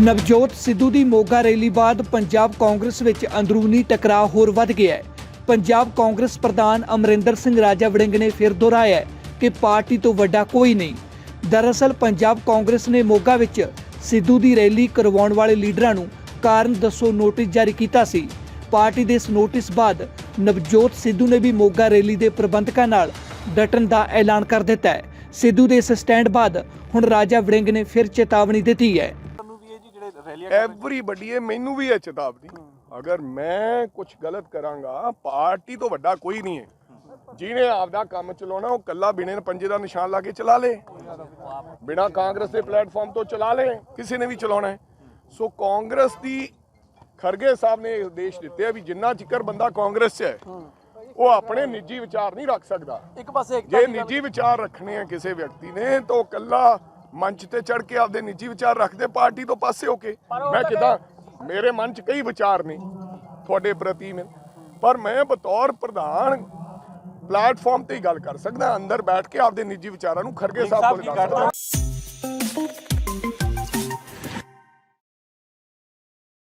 ਨਵਜੋਤ ਸਿੱਧੂ ਦੀ ਮੋਗਾ ਰੈਲੀ ਬਾਅਦ ਪੰਜਾਬ ਕਾਂਗਰਸ ਵਿੱਚ ਅੰਦਰੂਨੀ ਟਕਰਾਅ ਹੋਰ ਵੱਧ ਗਿਆ ਹੈ। ਪੰਜਾਬ ਕਾਂਗਰਸ ਪ੍ਰਧਾਨ ਅਮਰਿੰਦਰ ਸਿੰਘ ਰਾਜਾ ਵੜਿੰਗ ਨੇ ਫਿਰ ਦੁਹਰਾਇਆ ਕਿ ਪਾਰਟੀ ਤੋਂ ਵੱਡਾ ਕੋਈ ਨਹੀਂ। ਦਰਅਸਲ ਪੰਜਾਬ ਕਾਂਗਰਸ ਨੇ ਮੋਗਾ ਵਿੱਚ ਸਿੱਧੂ ਦੀ ਰੈਲੀ ਕਰਵਾਉਣ ਵਾਲੇ ਲੀਡਰਾਂ ਨੂੰ ਕਾਰਨ ਦੱਸੋ ਨੋਟਿਸ ਜਾਰੀ ਕੀਤਾ ਸੀ। ਪਾਰਟੀ ਦੇ ਇਸ ਨੋਟਿਸ ਬਾਅਦ ਨਵਜੋਤ ਸਿੱਧੂ ਨੇ ਵੀ ਮੋਗਾ ਰੈਲੀ ਦੇ ਪ੍ਰਬੰਧਕਾਂ ਨਾਲ ਡਟਣ ਦਾ ਐਲਾਨ ਕਰ ਦਿੱਤਾ ਹੈ। ਸਿੱਧੂ ਦੇ ਇਸ ਸਟੈਂਡ ਬਾਅਦ ਹੁਣ ਰਾਜਾ ਵੜਿੰਗ ਨੇ ਫਿਰ ਚੇਤਾਵਨੀ ਦਿੱਤੀ ਹੈ ਤੁਹਾਨੂੰ ਵੀ ਇਹ ਜੀ ਜਿਹੜੇ ਰੈਲੀਆਂ ਐਵਰੀਬਡੀ ਇਹ ਮੈਨੂੰ ਵੀ ਹੈ ਚੇਤਾਵਨੀ ਅਗਰ ਮੈਂ ਕੁਝ ਗਲਤ ਕਰਾਂਗਾ ਪਾਰਟੀ ਤੋਂ ਵੱਡਾ ਕੋਈ ਨਹੀਂ ਹੈ ਜਿਹਨੇ ਆਪਦਾ ਕੰਮ ਚਲਾਉਣਾ ਉਹ ਕੱਲਾ ਬਿਨੇ ਪੰਜੇ ਦਾ ਨਿਸ਼ਾਨ ਲਾ ਕੇ ਚਲਾ ਲੇ। ਬਿਨਾ ਕਾਂਗਰਸ ਦੇ ਪਲੇਟਫਾਰਮ ਤੋਂ ਚਲਾ ਲੇ ਕਿਸੇ ਨੇ ਵੀ ਚਲਾਉਣਾ ਹੈ ਸੋ ਕਾਂਗਰਸ ਦੀ ਖਰਗੇ ਸਾਹਿਬ ਨੇ ਇਹ ਉਦੇਸ਼ ਦਿੱਤੇ ਆ ਵੀ ਜਿੰਨਾ ਚਿਕਰ ਬੰਦਾ ਕਾਂਗਰਸ 'ਚ ਹੈ ਉਹ ਆਪਣੇ ਨਿੱਜੀ ਵਿਚਾਰ ਨਹੀਂ ਰੱਖ ਸਕਦਾ। ਇੱਕ ਪਾਸੇ ਇੱਕ ਜੇ ਨਿੱਜੀ ਵਿਚਾਰ ਰੱਖਣੇ ਆ ਕਿਸੇ ਵਿਅਕਤੀ ਨੇ ਤਾਂ ਉਹ ਕੱਲਾ ਮੰਚ ਤੇ ਚੜ ਕੇ ਆਪਦੇ ਨਿੱਜੀ ਵਿਚਾਰ ਰੱਖਦੇ ਪਾਰਟੀ ਤੋਂ ਪਾਸੇ ਹੋ ਕੇ। ਮੈਂ ਕਿਦਾਂ ਮੇਰੇ ਮਨ 'ਚ ਕਈ ਵਿਚਾਰ ਨੇ ਤੁਹਾਡੇ ਪ੍ਰਤੀ ਮੈਂ ਪਰ ਮੈਂ ਬਤੌਰ ਪ੍ਰਧਾਨ ਪਲੇਟਫਾਰਮ ਤੇ ਹੀ ਗੱਲ ਕਰ ਸਕਦਾ ਅੰਦਰ ਬੈਠ ਕੇ ਆਪਦੇ ਨਿੱਜੀ ਵਿਚਾਰਾਂ ਨੂੰ ਖਰਗੇ ਸਾਹਿਬ ਕੋਲ ਸਾਹਿਬ ਕੀ ਦੱਸ ਕਰਦੇ? ਸਕਦਾ